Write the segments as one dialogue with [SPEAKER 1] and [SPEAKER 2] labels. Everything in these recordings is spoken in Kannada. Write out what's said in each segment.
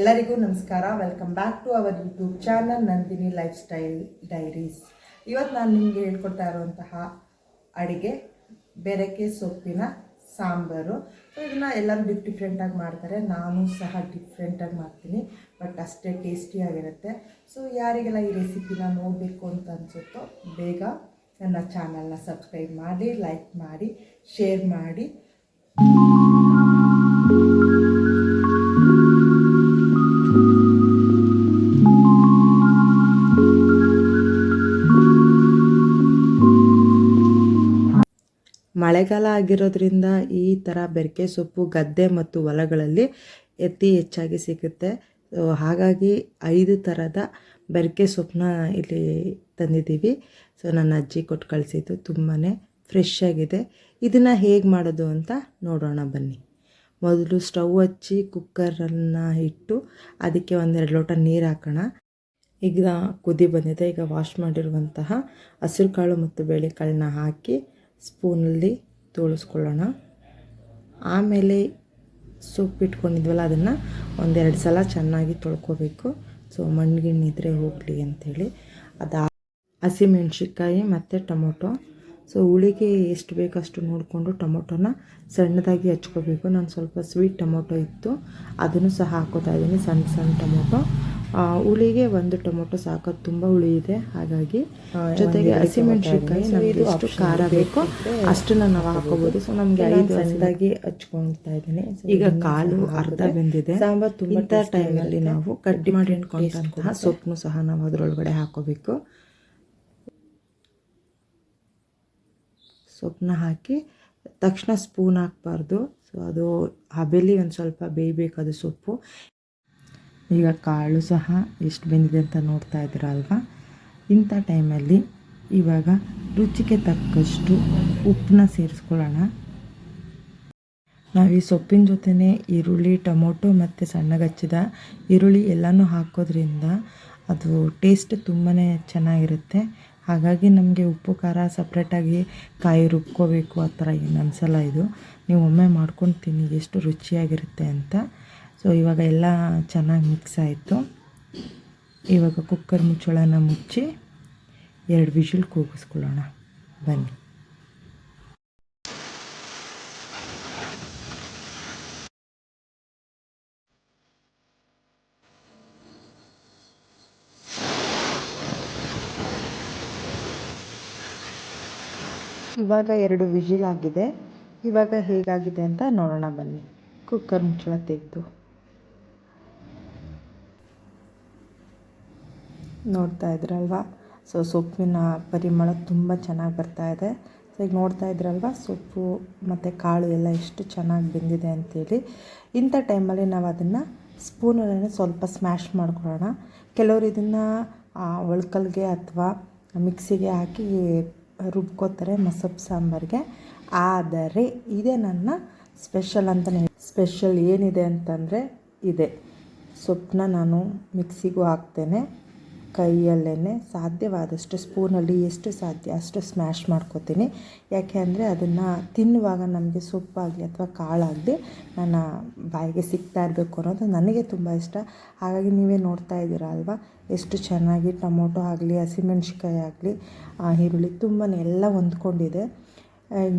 [SPEAKER 1] ಎಲ್ಲರಿಗೂ ನಮಸ್ಕಾರ. Welcome back to our YouTube channel Nandini lifestyle diaries ಇವತ್ತು ನಾನು ನಿಮಗೆ ಹೇಳ್ಕೊಡ್ತಾ ಇರುವಂತಹ ಅಡಿಗೆ, ಬೆರಕೆ, ಸೊಪ್ಪಿನ, ಸಾಂಬಾರು. ಸೊ ಇದನ್ನು ಎಲ್ಲರೂ ಡಿಫ್ ಡಿಫ್ರೆಂಟಾಗಿ ಮಾಡ್ತಾರೆ. ನಾನು ಸಹ ಡಿಫ್ರೆಂಟಾಗಿ ಮಾಡ್ತೀನಿ. ಬಟ್ ಅಷ್ಟೇ ಟೇಸ್ಟಿಯಾಗಿರುತ್ತೆ ಸೊ ಯಾರಿಗೆಲ್ಲ ಈ ರೆಸಿಪಿನ ನೋಡಬೇಕು ಅಂತ ಅನಿಸುತ್ತೋ, ಬೇಗ ನನ್ನ ಚಾನಲ್ನ ಸಬ್ಸ್ಕ್ರೈಬ್ ಮಾಡಿ ಲೈಕ್ ಮಾಡಿ ಶೇರ್ ಮಾಡಿ. ಮಳೆಗಾಲ ಆಗಿರೋದ್ರಿಂದ ಈ ಥರ ಬೆರಕೆ ಸೊಪ್ಪು, ಗದ್ದೆ ಮತ್ತು ಹೊಲಗಳಲ್ಲಿ ಅತಿ ಹೆಚ್ಚಾಗಿ ಸಿಗುತ್ತೆ. ಹಾಗಾಗಿ ಐದು ಥರದ ಬೆರಕೆ ಸೊಪ್ಪನ್ನ ಇಲ್ಲಿ ತಂದಿದ್ದೀವಿ. ಸೊ, ನನ್ನ ಅಜ್ಜಿ ಕೊಟ್ಟು ಕಳಿಸಿದ್ದು ತುಂಬಾ ಫ್ರೆಶ್ ಆಗಿದೆ. ಇದನ್ನು ಹೇಗೆ ಮಾಡೋದು ಅಂತ ನೋಡೋಣ ಬನ್ನಿ. ಮೊದಲು ಸ್ಟವ್ ಹಚ್ಚಿ ಕುಕ್ಕರನ್ನು ಇಟ್ಟು ಅದಕ್ಕೆ ಒಂದೆರಡು ಲೋಟ ನೀರು ಹಾಕೋಣ. ಈಗ ಕುದಿ ಬಂದಿದೆ. ಈಗ ವಾಶ್ ಮಾಡಿರುವಂತಹ ಹಸಿರು ಕಾಳು ಮತ್ತು ಬೇಳೆಕಾಳನ್ನ ಹಾಕಿ ಸ್ಪೂನಲ್ಲಿ ತೋಳಿಸ್ಕೊಳ್ಳೋಣ. ಆಮೇಲೆ ಸೊಪ್ಪು ಇಟ್ಕೊಂಡಿದ್ವಲ್ಲ ಅದನ್ನು ಒಂದೆರಡು ಸಲ ಚೆನ್ನಾಗಿ ತೊಳ್ಕೊಬೇಕು. ಸೊ ಮಣ್ಣಿಗಿಣ್ಣಿದ್ರೆ ಹೋಗಲಿ ಅಂಥೇಳಿ ಅದು ಹಸಿಮೆಣ್ಸಿನ್ಕಾಯಿ ಮತ್ತು ಟೊಮೊಟೊ. ಸೊ ಹುಳಿಗೆ ಎಷ್ಟು ಬೇಕಷ್ಟು ನೋಡಿಕೊಂಡು ಟೊಮೊಟೊನ ಸಣ್ಣದಾಗಿ ಹಚ್ಕೋಬೇಕು. ನಾನು ಸ್ವಲ್ಪ ಸ್ವೀಟ್ ಟೊಮೊಟೊ ಇತ್ತು. ಅದನ್ನು ಸಹ ಹಾಕೋತಾ ಇದ್ದೀನಿ. ಸಣ್ಣ ಸಣ್ಣ ಟೊಮೊಟೊ. ಹುಳಿಗೆ ಒಂದು ಟೊಮೊಟೊ ಸಾಕೋದು ತುಂಬ ಹುಳಿ ಇದೆ. ಹಾಗಾಗಿ ಜೊತೆಗೆ ಹಸಿಮೆಣಸಿನ್ಕಾಯಿ ನಮಗೆ ಎಷ್ಟು ಖಾರ ಬೇಕೋ. ಅಷ್ಟನ್ನು ನಾವು ಹಾಕೋಬಹುದು ಸೊ ನಮ್ಗೆ ಐದು ಸಣ್ಣದಾಗಿ ಹಚ್ಕೊಳ್ತಾ ಇದ್ದೀನಿ. ಈಗ ಕಾಲು ಅರ್ಧ ಬೆಂದಿದೆ. ಸಾಂಬಾರು ತುಂಬ ಟೈಮಲ್ಲಿ ನಾವು ಕಡ್ಡಿ ಮಾಡಿ ಇಟ್ಕೊಂಡಂತಹ ಸೊಪ್ಪನ್ನು ಸಹ ನಾವು ಅದರೊಳಗಡೆ ಹಾಕೋಬೇಕು. ಸೊಪ್ಪನ್ನ ಹಾಕಿ ತಕ್ಷಣ ಸ್ಪೂನ್ ಹಾಕಬಾರ್ದು. ಸೊ ಅದು ಹಬೆಲಿ ಒಂದು ಸ್ವಲ್ಪ ಬೇಯಬೇಕು ಅದು ಸೊಪ್ಪು. ಈಗ ಕಾಳು ಸಹ ಎಷ್ಟು ಬೆಂದಿದೆ ಅಂತ ನೋಡ್ತಾ ಇದ್ದೀರ ಅಲ್ವಾ ಇಂಥ ಟೈಮಲ್ಲಿ ಇವಾಗ ರುಚಿಗೆ ತಕ್ಕಷ್ಟು ಉಪ್ಪನ್ನ ಸೇರಿಸ್ಕೊಳ್ಳೋಣ. ನಾವು ಈ ಸೊಪ್ಪಿನ ಜೊತೆನೇ ಈರುಳ್ಳಿ, ಟೊಮೊಟೊ ಮತ್ತು ಸಣ್ಣಗಚ್ಚಿದ ಈರುಳ್ಳಿ ಎಲ್ಲನೂ ಹಾಕೋದ್ರಿಂದ ಅದು ಟೇಸ್ಟ್ ತುಂಬಾ ಚೆನ್ನಾಗಿರುತ್ತೆ. ಹಾಗಾಗಿ ನಮಗೆ ಉಪ್ಪು, ಖಾರ ಸಪ್ರೇಟಾಗಿ ಕಾಯಿ ರುಬ್ಕೋಬೇಕು ಆ ಥರ ಏನು ಅನಿಸಲ್ಲ ಇದು. ನೀವು ಒಮ್ಮೆ ಮಾಡ್ಕೊಂಡು ತಿನ್ನಿ ಎಷ್ಟು ರುಚಿಯಾಗಿರುತ್ತೆ ಅಂತ. ಸೊ ಇವಾಗ ಎಲ್ಲ ಚೆನ್ನಾಗಿ ಮಿಕ್ಸ್ ಆಯಿತು. ಇವಾಗ ಕುಕ್ಕರ್ ಮುಚ್ಚಳನ ಮುಚ್ಚಿ ಎರಡು ವಿಷಲ್ ಕೂಗಿಸ್ಕೊಳ್ಳೋಣ. ಬನ್ನಿ. ಇವಾಗ ಎರಡು ವಿಜಿಲ್ ಆಗಿದೆ. ಇವಾಗ ಹೇಗಾಗಿದೆ ಅಂತ ನೋಡೋಣ ಬನ್ನಿ. ಕುಕ್ಕರ್ ಮುಚ್ಚಳ ತೆಗೆದು. ನೋಡ್ತಾ ಇದ್ರಲ್ವಾ? ಸೊ ಸೊಪ್ಪಿನ ಪರಿಮಳ ತುಂಬ ಚೆನ್ನಾಗಿ ಬರ್ತಾ ಇದೆ. ಸೊ ಈಗ ನೋಡ್ತಾ ಇದ್ರಲ್ವ? ಸೊಪ್ಪು ಮತ್ತು ಕಾಳು ಎಲ್ಲ ಎಷ್ಟು ಚೆನ್ನಾಗಿ ಬೆಂದಿದೆ ಅಂತೇಳಿ. ಇಂಥ ಟೈಮಲ್ಲಿ ನಾವು ಅದನ್ನು ಸ್ಪೂನಲ್ಲೇ ಸ್ವಲ್ಪ ಸ್ಮ್ಯಾಶ್ ಮಾಡ್ಕೊಳ್ಳೋಣ. ಕೆಲವರು ಇದನ್ನು ಒಳ್ಕಲ್ಗೆ ಅಥವಾ ಮಿಕ್ಸಿಗೆ ಹಾಕಿ ರುಬ್ಕೋತಾರೆ ಮಸೊಪ್ಪು ಸಾಂಬಾರಿಗೆ. ಆದರೆ ಇದೇ ನನ್ನ ಸ್ಪೆಷಲ್ ಅಂತಲೇ ಸ್ಪೆಷಲ್ ಏನಿದೆ ಅಂತಂದರೆ ಇದೆ. ಸೊಪ್ಪನ್ನ ನಾನು ಮಿಕ್ಸಿಗೂ ಹಾಕ್ತೇನೆ. ಕೈಯಲ್ಲೇ ಸಾಧ್ಯವಾದಷ್ಟು ಸ್ಪೂನಲ್ಲಿ ಎಷ್ಟು ಸಾಧ್ಯ ಅಷ್ಟು ಸ್ಮ್ಯಾಶ್ ಮಾಡ್ಕೋತೀನಿ. ಯಾಕೆ ಅಂದರೆ ಅದನ್ನು ತಿನ್ನುವಾಗ ನಮಗೆ ಸೊಪ್ಪಾಗಲಿ ಅಥವಾ ಕಾಳಾಗಲಿ ನನ್ನ ಬಾಯಿಗೆ ಸಿಗ್ತಾ ಇರಬೇಕು ಅನ್ನೋದು ನನಗೆ ತುಂಬ ಇಷ್ಟ. ಹಾಗಾಗಿ ನೀವೇ ನೋಡ್ತಾ ಇದ್ದೀರ ಅಲ್ವಾ? ಎಷ್ಟು ಚೆನ್ನಾಗಿ ಟೊಮೊಟೊ ಆಗಲಿ ಹಸಿಮೆಣ್ಸಿಕಾಯಿ ಆಗಲಿ ಈರುಳ್ಳಿ ತುಂಬಾ ಎಲ್ಲ ಹೊಂದ್ಕೊಂಡಿದೆ.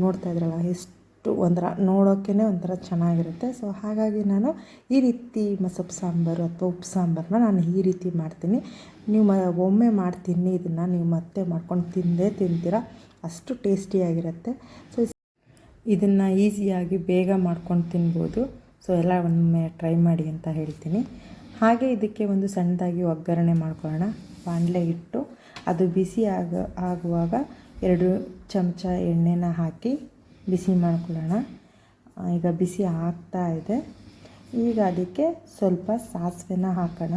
[SPEAKER 1] ನೋಡ್ತಾ ಇದ್ರಲ್ಲ, ಎಷ್ಟು ಒಂಥರ ನೋಡೋಕ್ಕೇ ಒಂಥರ ಚೆನ್ನಾಗಿರುತ್ತೆ. ಸೊ, ಹಾಗಾಗಿ ನಾನು ಈ ರೀತಿ ಮಸೊಪ್ಪು ಸಾಂಬಾರು ಅಥವಾ ಉಪ್ಪು ಸಾಂಬಾರನ್ನ ನಾನು ಈ ರೀತಿ ಮಾಡ್ತೀನಿ. ನೀವು ಮ, ಒಮ್ಮೆ ಮಾಡ್ತೀನಿ, ಇದನ್ನು ನೀವು ಮತ್ತೆ ಮಾಡ್ಕೊಂಡು ತಿಂದೇ ತಿಂತೀರ? ಅಷ್ಟು ಟೇಸ್ಟಿಯಾಗಿರುತ್ತೆ ಸೊ ಇದನ್ನು ಈಸಿಯಾಗಿ ಬೇಗ ಮಾಡ್ಕೊಂಡು ತಿನ್ಬೋದು. ಸೊ ಎಲ್ಲ ಒಮ್ಮೆ ಟ್ರೈ ಮಾಡಿ ಅಂತ ಹೇಳ್ತೀನಿ. ಹಾಗೆ ಇದಕ್ಕೆ ಒಂದು ಸಣ್ಣದಾಗಿ ಒಗ್ಗರಣೆ ಮಾಡ್ಕೊಳ್ಳೋಣ. ಬಾಣಲೆ ಇಟ್ಟು ಅದು ಬಿಸಿ ಆಗ, ಆಗುವಾಗ ಎರಡು ಚಮಚ ಎಣ್ಣೆನ ಹಾಕಿ ಬಿಸಿ ಮಾಡ್ಕೊಳ್ಳೋಣ. ಈಗ ಬಿಸಿ ಆಗ್ತಾ ಇದೆ. ಈಗ ಅದಕ್ಕೆ ಸ್ವಲ್ಪ ಸಾಸಿವೆನ ಹಾಕೋಣ.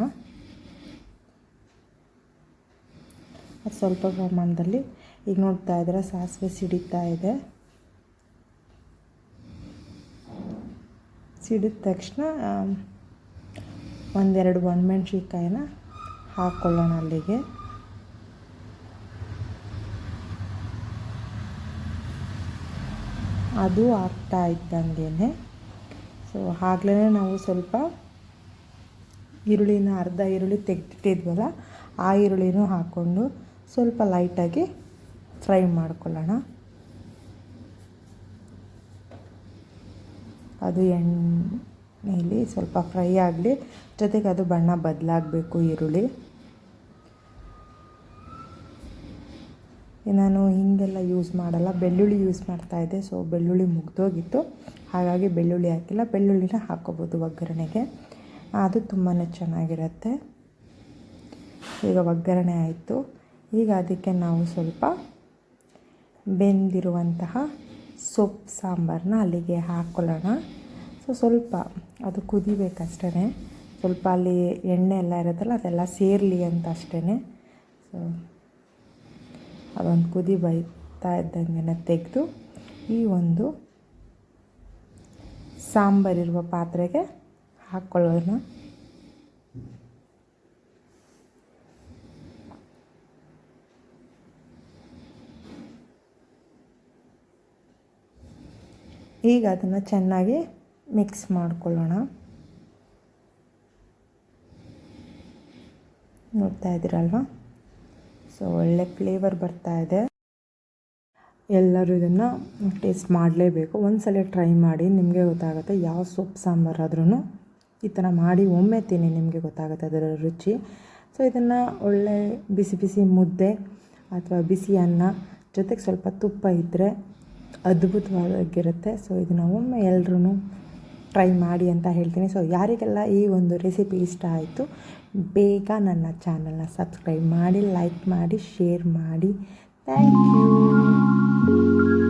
[SPEAKER 1] ಅದು ಸ್ವಲ್ಪ ಪ್ರಮಾಣದಲ್ಲಿ ಈಗ ನೋಡ್ತಾ ಇದ್ರೆ ಸಾಸಿವೆ ಸಿಡಿತಾ ಇದೆ. ಸಿಡಿದ ತಕ್ಷಣ ಒಂದೆರಡು ಒಣಮೆಣ್ಸಿನ್ಕಾಯಿನ ಹಾಕ್ಕೊಳ್ಳೋಣ ಅಲ್ಲಿಗೆ. ಅದು ಆಗ್ತಾ ಇದ್ದಂಗೆ ಸೊ ಆಗಲೇ ನಾವು ಸ್ವಲ್ಪ ಈರುಳ್ಳಿನ ಅರ್ಧ ಈರುಳ್ಳಿ ತೆಗೆದಿಟ್ಟಿದ್ವಲ್ಲ, ಆ ಈರುಳ್ಳಿನೂ ಹಾಕ್ಕೊಂಡು ಸ್ವಲ್ಪ ಲೈಟಾಗಿ ಫ್ರೈ ಮಾಡ್ಕೊಳ್ಳೋಣ. ಅದು ಎಣ್ಣೆಯಲ್ಲಿ ಸ್ವಲ್ಪ ಫ್ರೈ ಆಗಲಿ, ಜೊತೆಗೆ ಅದು ಬಣ್ಣ ಬದಲಾಗಬೇಕು ಈರುಳ್ಳಿ. ನಾನು ಹಿಂಗೆಲ್ಲ ಯೂಸ್ ಮಾಡಲ್ಲ, ಬೆಳ್ಳುಳ್ಳಿ ಯೂಸ್ ಮಾಡ್ತಾಯಿದ್ದೆ ಸೊ ಬೆಳ್ಳುಳ್ಳಿ ಮುಗ್ದೋಗಿತ್ತು. ಹಾಗಾಗಿ ಬೆಳ್ಳುಳ್ಳಿ ಹಾಕಿಲ್ಲ, ಬೆಳ್ಳುಳ್ಳಿನ ಹಾಕ್ಕೋಬೋದು ಒಗ್ಗರಣೆಗೆ. ಅದು ತುಂಬಾ ಚೆನ್ನಾಗಿರುತ್ತೆ. ಈಗ ಒಗ್ಗರಣೆ ಆಯಿತು. ಈಗ ಅದಕ್ಕೆ ನಾವು ಸ್ವಲ್ಪ ಬೆಂದಿರುವಂತಹ ಸೊಪ್ಪು ಸಾಂಬಾರನ್ನ ಅಲ್ಲಿಗೆ ಹಾಕ್ಕೊಳ್ಳೋಣ ಸೊ ಸ್ವಲ್ಪ ಅದು ಕುದಿಬೇಕಷ್ಟೇ ಸ್ವಲ್ಪ ಅಲ್ಲಿ ಎಣ್ಣೆ ಎಲ್ಲ ಇರುತ್ತಲ್ಲ, ಅದೆಲ್ಲ ಸೇರಲಿ ಅಂತ ಅಷ್ಟೇ ಸೊ ಅದೊಂದು ಕುದಿ ಬೈತಾ ಇದ್ದಂಗೆ ತೆಗೆದು ಈ ಒಂದು ಸಾಂಬಾರಿರುವ ಪಾತ್ರೆಗೆ ಹಾಕ್ಕೊಳ್ಳೋಣ ಈಗ ಅದನ್ನು ಚೆನ್ನಾಗಿ ಮಿಕ್ಸ್ ಮಾಡ್ಕೊಳ್ಳೋಣ. ನೋಡ್ತಾ ಇದ್ದೀರಲ್ವ? ಸೊ ಒಳ್ಳೆ ಫ್ಲೇವರ್ ಬರ್ತಾ ಇದೆ. ಎಲ್ಲರೂ ಇದನ್ನು ಟೇಸ್ಟ್ ಮಾಡಲೇಬೇಕು. ಒಂದ್ಸಲ ಟ್ರೈ ಮಾಡಿ ನಿಮಗೆ ಗೊತ್ತಾಗುತ್ತೆ ಯಾವ ಸೊಪ್ಪು ಸಾಂಬಾರಾದ್ರೂ ಈ ಥರ ಮಾಡಿ ಒಮ್ಮೆ ತಿನ್ನಿ ನಿಮಗೆ ಗೊತ್ತಾಗುತ್ತೆ ಅದರ ರುಚಿ. ಸೊ ಇದನ್ನು ಒಳ್ಳೆ ಬಿಸಿ ಬಿಸಿ ಮುದ್ದೆ ಅಥವಾ ಬಿಸಿ ಅನ್ನ ಜೊತೆಗೆ ಸ್ವಲ್ಪ ತುಪ್ಪ ಇದ್ದರೆ ಅದ್ಭುತವಾಗಿರುತ್ತೆ. ಸೊ ಇದನ್ನು ಒಮ್ಮೆ ಎಲ್ಲರೂ ಟ್ರೈ ಮಾಡಿ ಅಂತ ಹೇಳ್ತೀನಿ. ಸೊ ಯಾರಿಗೆಲ್ಲ ಈ ಒಂದು ರೆಸಿಪಿ ಇಷ್ಟ ಆಯಿತು, ಬೇಗ ನನ್ನ ಚಾನಲ್ನ ಸಬ್ಸ್ಕ್ರೈಬ್ ಮಾಡಿ ಲೈಕ್ ಮಾಡಿ ಶೇರ್ ಮಾಡಿ. Thank you